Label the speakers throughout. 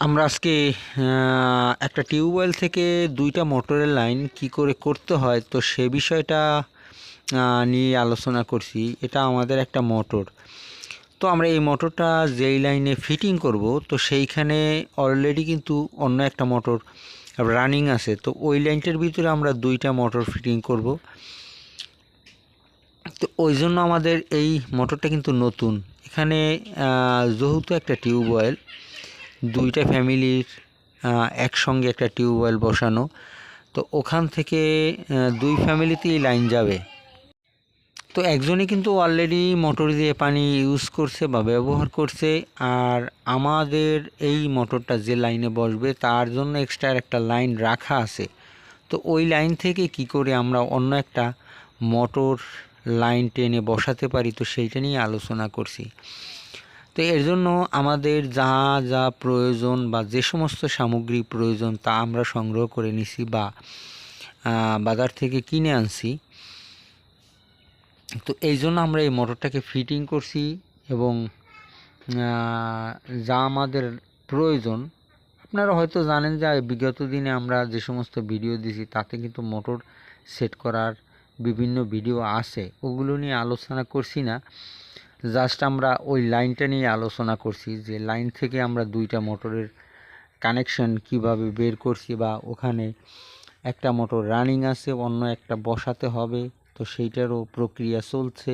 Speaker 1: আমরা আজকে একটা টিউবওয়েল থেকে দুইটা মোটরের লাইন কি করে করতে হয়, তো সে বিষয়টা নিয়ে আলোচনা করছি। এটা আমাদের একটা মোটর। তো আমরা এই মোটরটা যেই লাইনে ফিটিং করব, তো সেইখানে অলরেডি কিন্তু অন্য একটা মোটর রানিং আছে। তো ওই লাইনটার ভিতরে আমরা দুইটা মোটর ফিটিং করব। তো ওই জন্য আমাদের এই মোটরটা কিন্তু নতুন। এখানে যেহেতু একটা টিউবওয়েল দুইটা ফ্যামিলির একসঙ্গে একটা টিউবওয়েল বসানো। তো ওখান থেকে দুই ফ্যামিলিতেই লাইন যাবে। তো একজনই কিন্তু অলরেডি মোটর দিয়ে পানি ইউজ করছে বা ব্যবহার করছে, আর আমাদের এই মোটরটা যে লাইনে বসবে, তার জন্য এক্সট্রা একটা লাইন রাখা আছে। তো ওই লাইন থেকে কি করে আমরা অন্য একটা মোটর লাইন টেনে বসাতে পারি, তো সেইটা নিয়ে আলোচনা করছি। তো এর জন্য আমাদের যা যা প্রয়োজন বা যে সমস্ত সামগ্রী প্রয়োজন তা আমরা সংগ্রহ করে নিছি বা বাজার থেকে কিনে আনছি। তো এই জন্য আমরা এই মোটরটাকে ফিটিং করছি এবং যা আমাদের প্রয়োজন। আপনারা হয়তো জানেন যে বিগত দিনে আমরা যে সমস্ত ভিডিও দিছি, তাতে কিন্তু মোটর সেট করার বিভিন্ন ভিডিও আছে। ওগুলো নিয়ে আলোচনা করছি না। জাস্ট আমরা ওই লাইনটা নিয়ে আলোচনা করছি যে লাইন থেকে আমরা দুইটা মোটরের কানেকশন কীভাবে বের করছি বা ওখানে একটা মোটর রানিং আছে, অন্য একটা বসাতে হবে, তো সেইটারও প্রক্রিয়া চলছে।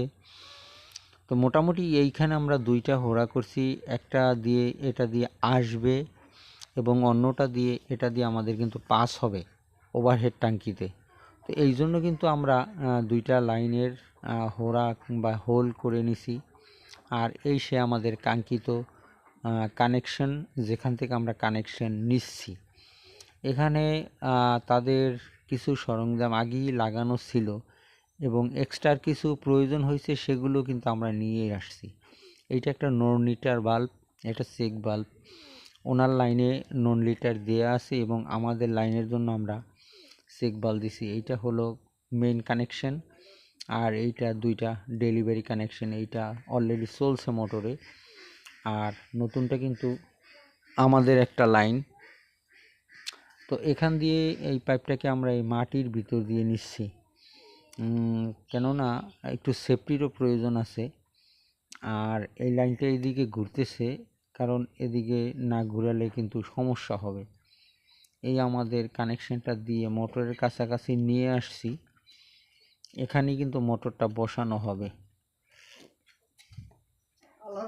Speaker 1: তো মোটামুটি এইখানে আমরা দুইটা হোড়া করছি, একটা দিয়ে এটা দিয়ে আসবে এবং অন্যটা দিয়ে এটা দিয়ে আমাদের কিন্তু পাস হবে ওভারহেড ট্যাঙ্কিতে তো এই জন্য কিন্তু আমরা দুইটা লাইনের হোড়া বা হোল করে নিছি। আর এই সে আমাদের কাঙ্ক্ষিত কানেকশন যেখান থেকে আমরা কানেকশন নিচ্ছি। এখানে তাদের কিছু সরঞ্জাম আগেই লাগানো ছিল এবং এক্সট্রার কিছু প্রয়োজন হয়েছে সেগুলো কিন্তু আমরা নিয়ে আসছি। এইটা একটা নন লিটার বাল্ব এটা চেক বাল্ব ওনার লাইনে নন লিটার দেওয়া আছে এবং আমাদের লাইনের জন্য আমরা চেক বাল্ব দিছি। এইটা হলো মেইন কানেকশন আর এইটা দুইটা ডেলিভারি কানেকশন এইটা অলরেডি চলছে মোটরে। আর নতুনটা কিন্তু আমাদের একটা লাইন তো এখান দিয়ে এই পাইপটাকে আমরা এই মাটির ভিতর দিয়ে নিচ্ছি। কেননা একটু সেফটিরও প্রয়োজন আছে। আর এই লাইনটা এদিকে ঘুরতেছে, কারণ এদিকে না ঘুরালে কিন্তু সমস্যা হবে। এই আমাদের কানেকশনটা দিয়ে মোটরের কাছাকাছি নিয়ে আসছি। এখানেই কিন্তু মোটরটা বসানো হবে।
Speaker 2: আল্লাহ